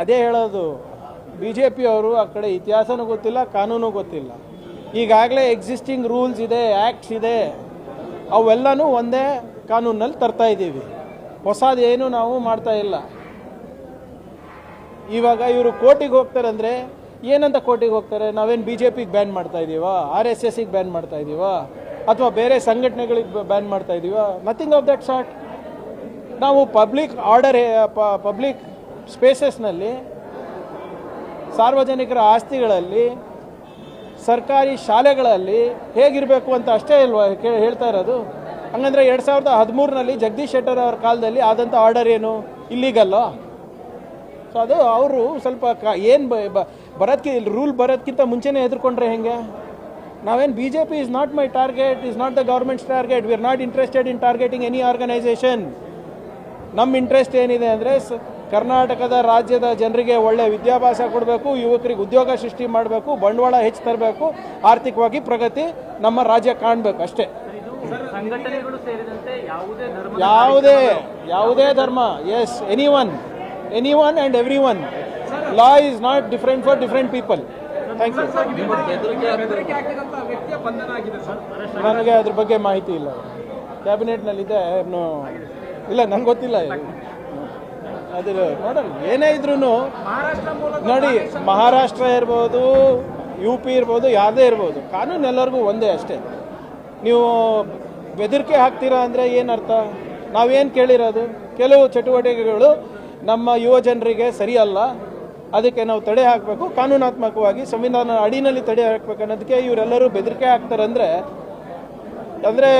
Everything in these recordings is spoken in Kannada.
ಅದೇ ಹೇಳೋದು. ಬಿ ಜೆ ಪಿಯವರು ಆ ಕಡೆ ಇತಿಹಾಸನೂ ಗೊತ್ತಿಲ್ಲ, ಕಾನೂನು ಗೊತ್ತಿಲ್ಲ. ಈಗಾಗಲೇ ಎಕ್ಸಿಸ್ಟಿಂಗ್ ರೂಲ್ಸ್ ಇದೆ ಆ್ಯಕ್ಟ್ಸ್ ಇದೆ. ಅವೆಲ್ಲನೂ ಒಂದೇ ಕಾನೂನಲ್ಲಿ ತರ್ತಾ ಇದ್ದೀವಿ. ಹೊಸದೇನು ನಾವು ಮಾಡ್ತಾ ಇಲ್ಲ. ಇವಾಗ ಇವರು ಕೋರ್ಟಿಗೆ ಹೋಗ್ತಾರೆ ಅಂದರೆ ಏನಂತ ಕೋರ್ಟಿಗೆ ಹೋಗ್ತಾರೆ? ನಾವೇನು ಬಿ ಜೆ ಪಿಗೆ ಬ್ಯಾನ್ ಮಾಡ್ತಾ ಇದ್ದೀವಾ ಆರ್ ಎಸ್ ಎಸ್ಸಿಗೆ ಬ್ಯಾನ್ ಮಾಡ್ತಾ ಇದ್ದೀವಾ ಅಥವಾ ಬೇರೆ ಸಂಘಟನೆಗಳಿಗೆ ಬ್ಯಾನ್ ಮಾಡ್ತಾ ಇದ್ದೀವಾ ನಥಿಂಗ್ ಆಫ್ ದಟ್ ಸಾರ್ಟ್ ನಾವು ಪಬ್ಲಿಕ್ ಆರ್ಡರ್ ಪಬ್ಲಿಕ್ ಸ್ಪೇಸಸ್ನಲ್ಲಿ ಸಾರ್ವಜನಿಕರ ಆಸ್ತಿಗಳಲ್ಲಿ, ಸರ್ಕಾರಿ ಶಾಲೆಗಳಲ್ಲಿ ಹೇಗಿರಬೇಕು ಅಂತ ಅಷ್ಟೇ ಇಲ್ವಾ ಹೇಳ್ತಾ ಇರೋದು? ಹಂಗಂದ್ರೆ ಎರಡು ಸಾವಿರದ ಹದಿಮೂರಿನಲ್ಲಿ ಜಗದೀಶ್ ಶೆಟ್ಟರ್ ಅವರ ಕಾಲದಲ್ಲಿ ಆದಂಥ ಆರ್ಡರ್ ಏನು? ಇಲ್ಲಿಗಲ್ಲ ಸೊ ಅದು ಅವರು ಸ್ವಲ್ಪ ಕ, ಏನು ಬರೋದಕ್ಕೆ ರೂಲ್ ಬರೋದಕ್ಕಿಂತ ಮುಂಚೆನೇ ಹೆದರ್ಕೊಂಡ್ರೆ ಹೆಂಗೆ? ನಾವೇನು B J P is not my target is not the government's target we are not interested in targeting any organisation ನಮ್ಮ ಇಂಟ್ರೆಸ್ಟ್ ಏನಿದೆ ಅಂದರೆ ಕರ್ನಾಟಕದ ರಾಜ್ಯದ ಜನರಿಗೆ ಒಳ್ಳೆ ವಿದ್ಯಾಭ್ಯಾಸ ಕೊಡಬೇಕು ಯುವಕರಿಗೆ ಉದ್ಯೋಗ ಸೃಷ್ಟಿ ಮಾಡಬೇಕು ಬಂಡವಾಳ ಹೆಚ್ಚು ತರಬೇಕು ಆರ್ಥಿಕವಾಗಿ ಪ್ರಗತಿ ನಮ್ಮ ರಾಜ್ಯ ಕಾಣಬೇಕು ಅಷ್ಟೇ. ಸಂಘಟನೆಗಳು ಸೇರಿದಂತೆ ಯಾವುದೇ ಧರ್ಮ ಯಾವುದೇ ಧರ್ಮ as any one any one and every one law is not different for different people thank you ನನಗೆ ಅದ್ರ ಬಗ್ಗೆ ಮಾಹಿತಿ ಇಲ್ಲ. ಕ್ಯಾಬಿನೆಟ್ನಲ್ಲಿದೆ ಇಲ್ಲ ನಂಗೆ ಗೊತ್ತಿಲ್ಲ ಅದ್ರ ನೋಡೋಣ. ಏನೇ ಇದ್ರೂ ನೋಡಿ ಮಹಾರಾಷ್ಟ್ರ ಇರ್ಬೋದು ಯು ಪಿ ಇರ್ಬೋದು ಯಾವುದೇ ಇರ್ಬೋದು ಕಾನೂನು ಎಲ್ಲರಿಗೂ ಒಂದೇ ಅಷ್ಟೇ. ನೀವು ಬೆದರಿಕೆ ಹಾಕ್ತೀರಾ ಅಂದರೆ ಏನರ್ಥ? ನಾವೇನು ಕೇಳಿರೋದು? ಕೆಲವು ಚಟುವಟಿಕೆಗಳು ನಮ್ಮ ಯುವ ಜನರಿಗೆ ಸರಿಯಲ್ಲ. ಅದಕ್ಕೆ ನಾವು ತಡೆ ಹಾಕಬೇಕು ಕಾನೂನಾತ್ಮಕವಾಗಿ ಸಂವಿಧಾನ ಅಡಿನಲ್ಲಿ ತಡೆ ಹಾಕಬೇಕು ಅನ್ನೋದಕ್ಕೆ ಇವರೆಲ್ಲರೂ ಬೆದರಿಕೆ ಹಾಕ್ತಾರಂದರೆ ಅಂದರೆ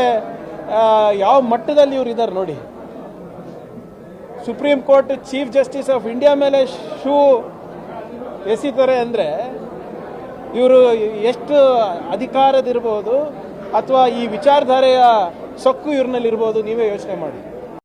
ಯಾವ ಮಟ್ಟದಲ್ಲಿ ಇವ್ರು ಇದ್ದಾರೆ ನೋಡಿ. Supreme Court Chief Justice of India ಮೇಲೆ ಶೂ ಎಸಿತಾರೆ ಅಂದರೆ ಇವರು ಎಷ್ಟು ಅಧಿಕಾರದಿರ್ಬೋದು ಅಥವಾ ಈ ವಿಚಾರಧಾರೆಯ ಸೊಕ್ಕು ಇವ್ರನ್ನಲ್ಲಿರ್ಬೋದು ನೀವೇ ಯೋಚನೆ ಮಾಡಿ.